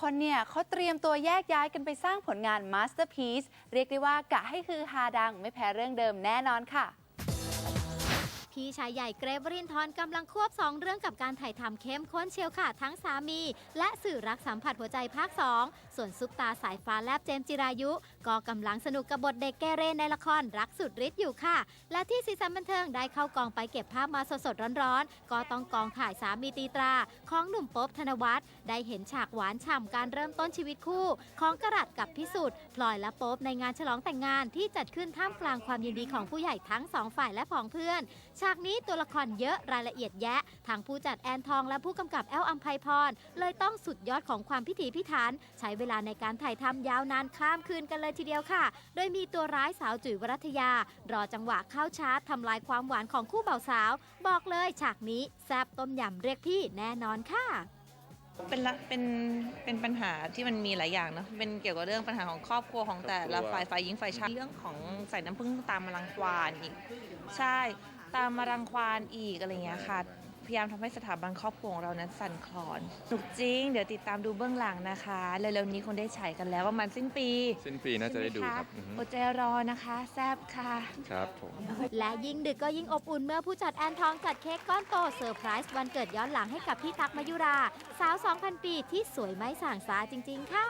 คนเนี่ยเขาเตรียมตัวแยกย้ายกันไปสร้างผลงานมาสเตอร์พีซเรียกได้ว่ากะให้คือฮาดังไม่แพ้เรื่องเดิมแน่นอนค่ะ พี่ชายใหญ่เกรฟวรินทร์กำลังควบสองเรื่องกับการถ่ายทำเข้มข้นเชียวค่ะ ทั้งสามี และสื่อรักสัมผัสหัวใจภาค 2 ส่วนซุปตาสายฟ้าแลบเจมจิรายุก็กำลังสนุกกับบทเด็กเกเรนในละครรักสุดฤทธิ์อยู่ค่ะ และที่ซีซันบันเทิงได้เข้ากองไปเก็บภาพมาสดๆร้อนๆ ก็ต้องกองถ่ายสามีตีตรา ของหนุ่มป๊บธนวัฒน์ได้เห็นฉากหวานฉ่ำการเริ่มต้นชีวิตคู่ ของกระรัดกับพิสุทธิ์พลอยและป๊บในงานฉลองแต่งงานที่จัดขึ้นท่ามกลางความยินดีของผู้ใหญ่ทั้งสองฝ่ายและผองเพื่อน ฉากนี้ตัวละครเยอะรายละเอียดแยะ ทางผู้จัดแอนทองและผู้กำกับแอลอัมไพพรเลยต้องสุดยอดของความพิถีพิถันใช้เวลาในการถ่ายทำยาวนานข้ามคืนกันเลยทีเดียวค่ะ โดยมีตัวร้ายสาวจุ๋ยวรัตยา รอจังหวะเข้าชาร์จทำลายความหวานของคู่บ่าวสาว บอกเลยฉากนี้แซบต้มยำเรียกพี่แน่นอนค่ะ เป็นละเป็นเป็นปัญหาที่มันมีหลายอย่างเนอะเป็นเกี่ยวกับเรื่องปัญหาของครอบครัวของแต่ละฝ่ายฝ่ายหญิงฝ่ายชายเรื่องของใส่น้ำผึ้งตามมารังควานอีก ใช่ ตามมารังควานอีกอะไรอย่างเงี้ยค่ะ พยายามทำให้สถาบันครอบครัวของเรานั้นสั่นคลอนสนุกจริง เดี๋ยวติดตามดูเบื้องหลังนะคะเร็วๆนี้คงได้ฉายกันแล้วประมาณสิ้นปีสิ้นปีน่าจะได้ดูใช่หมครับอือฮึอดใจรอนะคะแซบค่ะ ครับผม และยิ่งดึกก็ยิ่งอบอุ่นเมื่อผู้จัดแอนทองจัดเค้กก้อนโตเซอร์ไพรส์วันเกิดย้อนหลังให้กับพี่ตั๊กมายุรา สาว 2,000 ปีที่สวยไม่ส่างสาจริง ๆ ค่ะ